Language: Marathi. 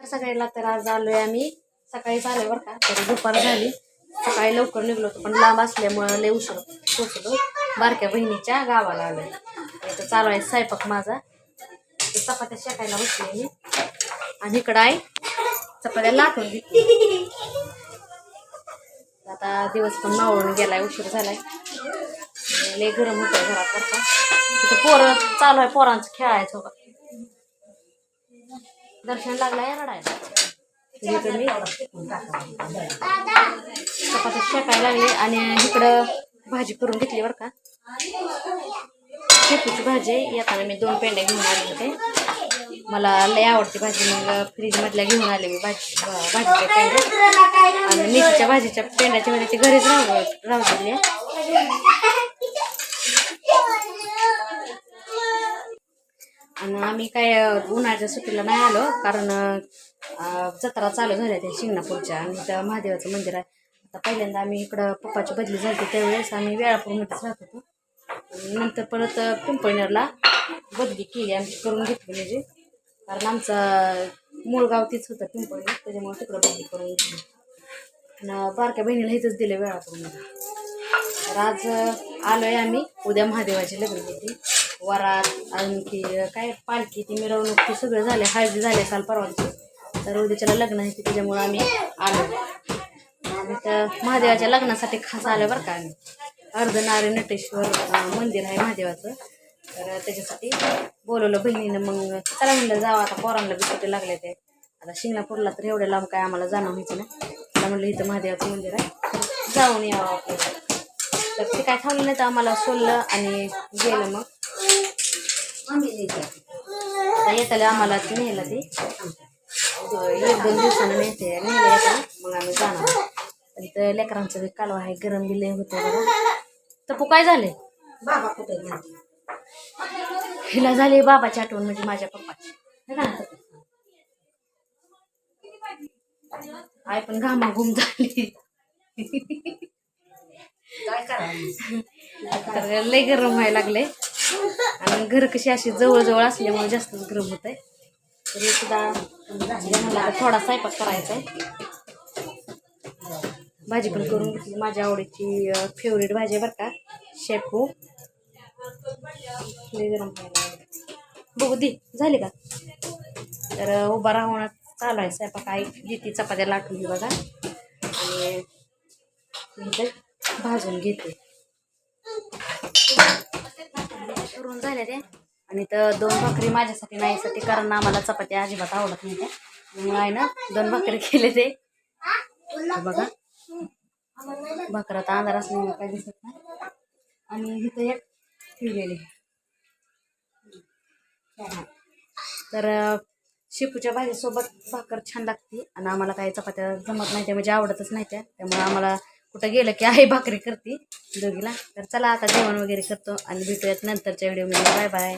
तर सगळ्याला तर आज आलोय आम्ही. सकाळी आलोय बरं का तरी दुपार झाली. सकाळी लवकर निघलो होतो पण लांब असल्यामुळं लय उशीर पोचलो बारक्या बहिणीच्या गावाला आलोय. तर चालू आहे स्वयंपाक माझा. तर चपात्या शेकायला बसले मी. आणि इकडं आहे चपात्या लाटून घेतली आता दिवस पण मावळून गेलाय उशीर झालाय. लय गरम होतं घरात बरं का. तिथं पोरं चालू आहे पोरांचं खेळायचं बघा. दर्शन लागलाय रडायला. इकडे मी चपात्या शेकायला लागले आणि इकडं भाजी करून घेतली बरं का. शेपूची भाजी आहे. येताना मी दोन पेंड्या घेऊन आले होते. मला लय आवडते भाजी मग फ्रीजमधल्या घेऊन आले मी भाजी भाजीच्या पेंड्या. आणि मेथीच्या भाजीच्या पेंड्याच्या मध्ये ते घरीच राहू राहू दिली. आम्ही काय उन्हाळ्याच्या सुट्टीला नाही आलो. कारण जत्रा चालू झाल्या त्या शिंगणापूरच्या. आणि त्या महादेवाचं मंदिर आहे. आता पहिल्यांदा आम्ही इकडं पप्पाची बदली झाली त्यावेळेस आम्ही वेळापूरमध्येच राहत होतो. नंतर परत पिंपळनेरला बदली केली आमची करून घेतली म्हणजे. कारण आमचं मूळ गाव तीच होतं पिंपळनेर. त्याच्यामुळे तिकडं बदली करून घेतली. आणि बारक्या बहिणीला इथंच दिलं वेळापूरमध्ये. तर आज आलोय आम्ही. उद्या महादेवाची लग्न होती. वरात आणखी काय पालखी ती मिरवणूक ती सगळं झाले हळदी झाले काल परवाची तर उद्याच्याला लग्न आहे ते आम्ही आलो आम्ही तर महादेवाच्या लग्नासाठी खास आलो बरं का आम्ही. अर्धनारी नटेश्वर मंदिर आहे महादेवाचं. तर त्याच्यासाठी बोलवलं बहिणीनं. मग चला म्हणलं जावं आता पोरांना बी सुट्टी लागले ते आता शिंगणापूरला तर एवढ्या लांब काय आम्हाला जाणं व्हायचं नाही. मला म्हणलं इथं महादेवाचं मंदिर आहे. जाऊन यावं आपल्याला. तर ते काय थांबलं नाही तर आम्हाला सोडलं आणि गेलं मग. येताला आम्हाला ते नेलं ते. एक दोन दिवसानं नेते नेलं येताना मग आम्ही जाणार. आणि इथं लेकरांचं कालवा आहे गरम लय होतं बघा. तर काय झाले बाबा कुठे? हिला झाली बाबाची आठवण म्हणजे माझ्या पप्पाची. है का? आई पण घामा घुम झाली. काय तर लय गरम व्हायला लागले आणि घर कशी अशी जवळजवळ असल्यामुळे जास्तच गरम होत आहे तर हे सुद्धा मला थोडा स्वयंपाक करायचा आहे भाजी पण करून घेतली. माझ्या आवडीची फेवरेट भाजी आहे बरं का शेपू. लय गरम व्हायला लागले बघू दे झाली का? तर उभा राहून चालू आहे स्वयंपाक. आई देते चपात्या लाटून बघा. आणि भाजून घेते. करून झाले ते आणि तर दोन भाकरी माझ्यासाठी नाहीसाठी कारण आम्हाला चपात्या अजिबात आवडत नाही त्या. म्हणून आहे ना दोन भाकरी केले ते. बघा भाकरात अंधार असल्यामुळे काय दिसत नाही. आणि इथं एक ठेवलेली तर शेपूच्या भाजीसोबत भाकर छान लागते आणि आम्हाला काही चपात्या जमत नाही त्या म्हणजे आवडतच नाही त्या. त्यामुळे आम्हाला कुठं गेलं की आई भाकरी करते दोघीला. तर चला आता जेवण वगैरे करतो आणि भेटूयात नंतरच्या व्हिडिओमध्ये बाय बाय